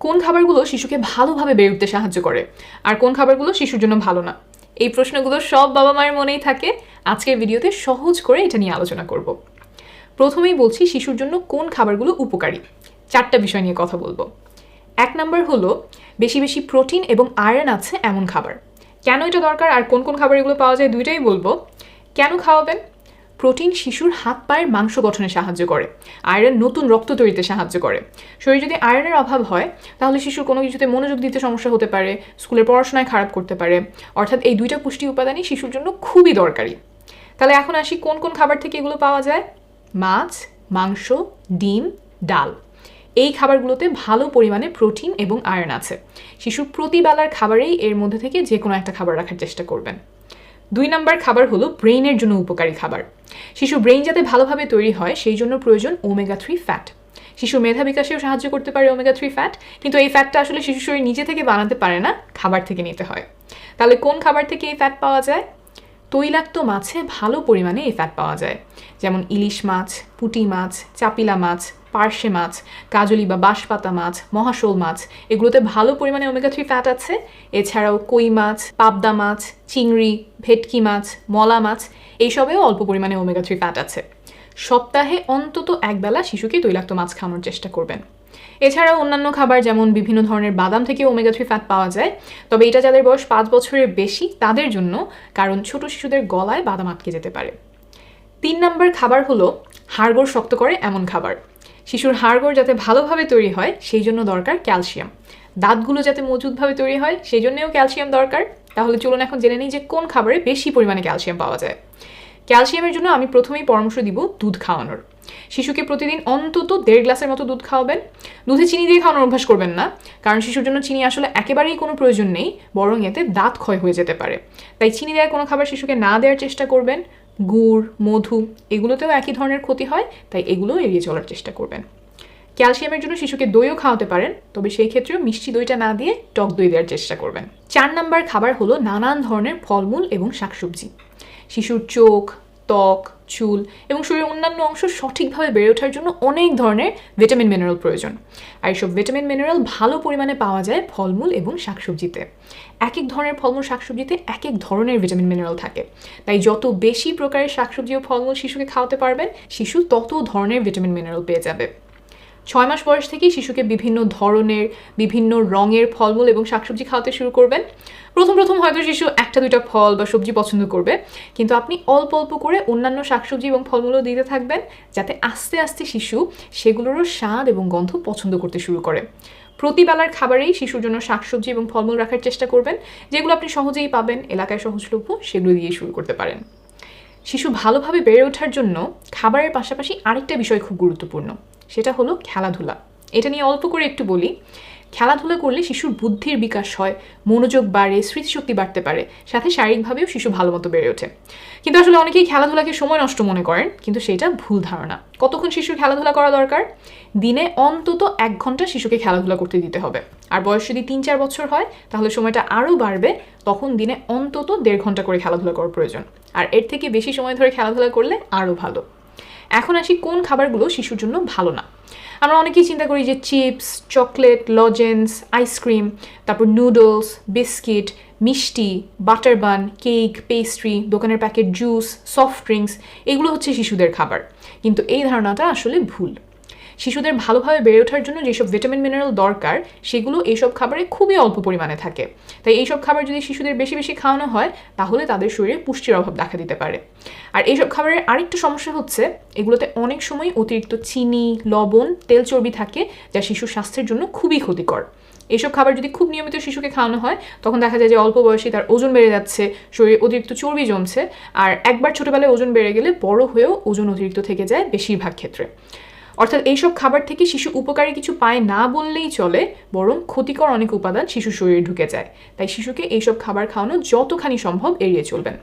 কোন খাবারগুলো শিশুকে ভালোভাবে বেড়ে উঠতে সাহায্য করে? আর কোন খাবারগুলো শিশুর জন্য ভালো না? এই প্রশ্নগুলো সব বাবা মায়ের মনেই থাকে। আজকের ভিডিওতে সহজ করে এটা নিয়ে আলোচনা করব। প্রথমেই বলছি শিশুর জন্য কোন খাবারগুলো উপকারী? চারটা বিষয় নিয়ে কথা বলব। এক নাম্বার হলো, বেশি বেশি প্রোটিন এবং আয়রন আছে এমন খাবার। কেন এটা দরকার আর কোন কোন খাবার এগুলো পাওয়া যায় দুইটাই বলব। কেন খাওয়াবেন? প্রোটিন শিশুর হাত পায়ের মাংস গঠনে সাহায্য করে। আয়রন নতুন রক্ত তৈরিতে সাহায্য করে। শরীরে যদি আয়রনের অভাব হয়, তাহলে শিশুর কোনো কিছুতে মনোযোগ দিতে সমস্যা হতে পারে, স্কুলের পড়াশোনায় খারাপ করতে পারে। অর্থাৎ এই দুইটা পুষ্টি উপাদানই শিশুর জন্য খুবই দরকারি। তাহলে এখন আসি কোন কোন খাবার থেকে এগুলো পাওয়া যায়? মাছ, মাংস, ডিম, ডাল। এই খাবারগুলোতে ভালো পরিমাণে প্রোটিন এবং আয়রন আছে। শিশুর প্রতিবেলার খাবারেই এর মধ্যে থেকে যে কোনো একটা খাবার রাখার চেষ্টা করবেন। দুই নম্বর খাবার হলো ব্রেইনের জন্য উপকারী খাবার। শিশু ব্রেইন যাতে ভালোভাবে তৈরি হয়, সেই জন্য প্রয়োজন ওমেগা থ্রি ফ্যাট শিশু মেধা বিকাশেও সাহায্য করতে পারে ওমেগা থ্রি ফ্যাট কিন্তু এই ফ্যাটটা আসলে শিশু শরীর নিজে থেকে বানাতে পারে না, খাবার থেকে নিতে হয়। তাহলে কোন খাবার থেকে এই ফ্যাট পাওয়া যায়? তৈলাক্ত মাছে ভালো পরিমাণে এই ফ্যাট পাওয়া যায়। যেমন ইলিশ মাছ, পুটি মাছ, চাপিলা মাছ, পার্শে মাছ, কাজলি বা বাঁশপাতা মাছ, মহাশোল মাছ, এগুলোতে ভালো পরিমাণে ওমেগা থ্রি ফ্যাট আছে। এছাড়াও কই মাছ, পাবদা মাছ, চিংড়ি, ভেটকি মাছ, মলা মাছ, এইসবেও অল্প পরিমাণে ওমেগা থ্রি ফ্যাট আছে। সপ্তাহে অন্তত একবেলা শিশুকে তৈলাক্ত মাছ খাওয়ানোর চেষ্টা করবেন। এছাড়াও অন্যান্য খাবার যেমন বিভিন্ন ধরনের বাদাম থেকে ওমেগা থ্রি ফ্যাট পাওয়া যায়, তবে এটা যাদের বয়স পাঁচ বছরের বেশি, তাদের জন্য কারণ ছোট শিশুদের গলায় বাদাম আটকে যেতে পারে। তিন নম্বর খাবার হলো হাড়গোড় শক্ত করে এমন খাবার। শিশুর হাড়গোড় যাতে ভালোভাবে তৈরি হয়, সেই জন্য দরকার ক্যালসিয়াম। দাঁতগুলো যাতে মজুতভাবে তৈরি হয়, সেই জন্যেও ক্যালসিয়াম দরকার। তাহলে চলুন এখন জেনে নিই যে কোন খাবারে বেশি পরিমাণে ক্যালসিয়াম পাওয়া যায়। ক্যালসিয়ামের জন্য আমি প্রথমেই পরামর্শ দিব দুধ খাওয়ানোর। শিশুকে প্রতিদিন অন্তত দেড় গ্লাসের মতো দুধ খাওয়াবেন। দুধে চিনি দিয়ে খাওয়ানোর অভ্যাস করবেন না, কারণ শিশুর জন্য চিনি আসলে একেবারেই কোনো প্রয়োজন নেই, বরং এতে দাঁত ক্ষয় হয়ে যেতে পারে। তাই চিনি দেওয়া কোনো খাবার শিশুকে না দেওয়ার চেষ্টা করবেন। গুড়, মধু, এগুলোতেও একই ধরনের ক্ষতি হয়, তাই এগুলো এড়িয়ে চলার চেষ্টা করবেন। ক্যালসিয়ামের জন্য শিশুকে দইও খাওয়াতে পারেন, তবে সেই ক্ষেত্রেও মিষ্টি দইটা না দিয়ে টক দই দেওয়ার চেষ্টা করবেন। চার নাম্বার খাবার হলো নানান ধরনের ফলমূল এবং শাকসবজি। শিশুর চোখ, ত্বক, চুল এবং শরীরের অন্যান্য অংশ সঠিকভাবে বেড়ে ওঠার জন্য অনেক ধরনের ভিটামিন মিনারেল প্রয়োজন। আর এইসব ভিটামিন মিনারেল ভালো পরিমাণে পাওয়া যায় ফলমূল এবং শাকসবজিতে। এক এক ধরনের ফলমূল শাকসবজিতে এক এক ধরনের ভিটামিন মিনারেল থাকে। তাই যত বেশি প্রকারের শাকসবজি ও ফলমূল শিশুকে খাওয়াতে পারবেন, শিশু তত ধরনের ভিটামিন মিনারেল পেয়ে যাবে। ছয় মাস বয়স থেকেই শিশুকে বিভিন্ন ধরনের, বিভিন্ন রঙের ফলমূল এবং শাকসবজি খাওয়াতে শুরু করবেন। প্রথম প্রথম হয়তো শিশু একটা, দুইটা ফল বা সবজি পছন্দ করবে। কিন্তু আপনি অল্প অল্প করে অন্যান্য শাকসবজি এবং ফলমূলও দিতে থাকবেন যাতে আস্তে আস্তে শিশু সেগুলোরও স্বাদ এবং গন্ধ পছন্দ করতে শুরু করে। প্রতিবেলার খাবারেই শিশুর জন্য শাকসবজি এবং ফলমূল রাখার চেষ্টা করবেন। যেগুলো আপনি সহজেই পাবেন, এলাকায় সহজলভ্য সেগুলো দিয়ে শুরু করতে পারেন। শিশু ভালোভাবে বেড়ে ওঠার জন্য খাবারের পাশাপাশি আরেকটা বিষয় খুব গুরুত্বপূর্ণ। সেটা হলো খেলাধুলা। এটা নিয়ে অল্প করে একটু বলি। খেলাধুলা করলে শিশুর বুদ্ধির বিকাশ হয়, মনোযোগ বাড়ে, স্মৃতিশক্তি বাড়তে পারে, সাথে শারীরিকভাবেও শিশু ভালো মতো বেড়ে ওঠে। কিন্তু আসলে অনেকেই খেলাধুলাকে সময় নষ্ট মনে করেন, কিন্তু সেটা ভুল ধারণা। কতক্ষণ শিশুর খেলাধুলা করা দরকার? দিনে অন্তত এক ঘণ্টা শিশুকে খেলাধুলা করতে দিতে হবে। আর বয়স যদি তিন চার বছর হয়, তাহলে সময়টা আরও বাড়বে, তখন দিনে অন্তত দেড় ঘণ্টা করে খেলাধুলা করার প্রয়োজন। আর এর থেকে বেশি সময় ধরে খেলাধুলা করলে আরও ভালো। এখন আসি কোন খাবারগুলো শিশুর জন্য ভালো না। আমরা অনেকেই চিন্তা করি যে chips, chocolate, lozenges ice cream তারপর নুডলস বিস্কিট মিষ্টি বাটার বান কেক পেস্ট্রি দোকানের প্যাকেট জুস সফট ড্রিঙ্কস এগুলো হচ্ছে শিশুদের খাবার। কিন্তু এই ধারণাটা আসলে ভুল। শিশুদের ভালোভাবে বেড়ে ওঠার জন্য যেসব ভিটামিন, মিনারেল দরকার, সেগুলো এইসব খাবারে খুবই অল্প পরিমাণে থাকে। তাই এইসব খাবার যদি শিশুদের বেশি বেশি খাওয়ানো হয়, তাহলে তাদের শরীরে পুষ্টির অভাব দেখা দিতে পারে। আর এইসব খাবারের আরেকটা সমস্যা হচ্ছে, এগুলোতে অনেক সময় অতিরিক্ত চিনি, লবণ, তেল চর্বি থাকে যা শিশুর স্বাস্থ্যের জন্য খুবই ক্ষতিকর। এইসব খাবার যদি খুব নিয়মিত শিশুকে খাওয়ানো হয়, তখন দেখা যায় যে অল্প বয়সে তার ওজন বেড়ে যাচ্ছে, শরীরে অতিরিক্ত চর্বি জমছে। আর একবার ছোটোবেলায় ওজন বেড়ে গেলে বড় হয়েও ওজন অতিরিক্ত থেকে যায় বেশিরভাগ ক্ষেত্রে। অর্থাৎ এইসব খাবার থেকে শিশু উপকারী কিছু পায় না বললেই চলে, বরং ক্ষতিকর অনেক উপাদান শিশু শরীরে ঢুকে যায়। তাই শিশুকে এইসব খাবার খাওয়ানো যতখানি সম্ভব এড়িয়ে চলবেন।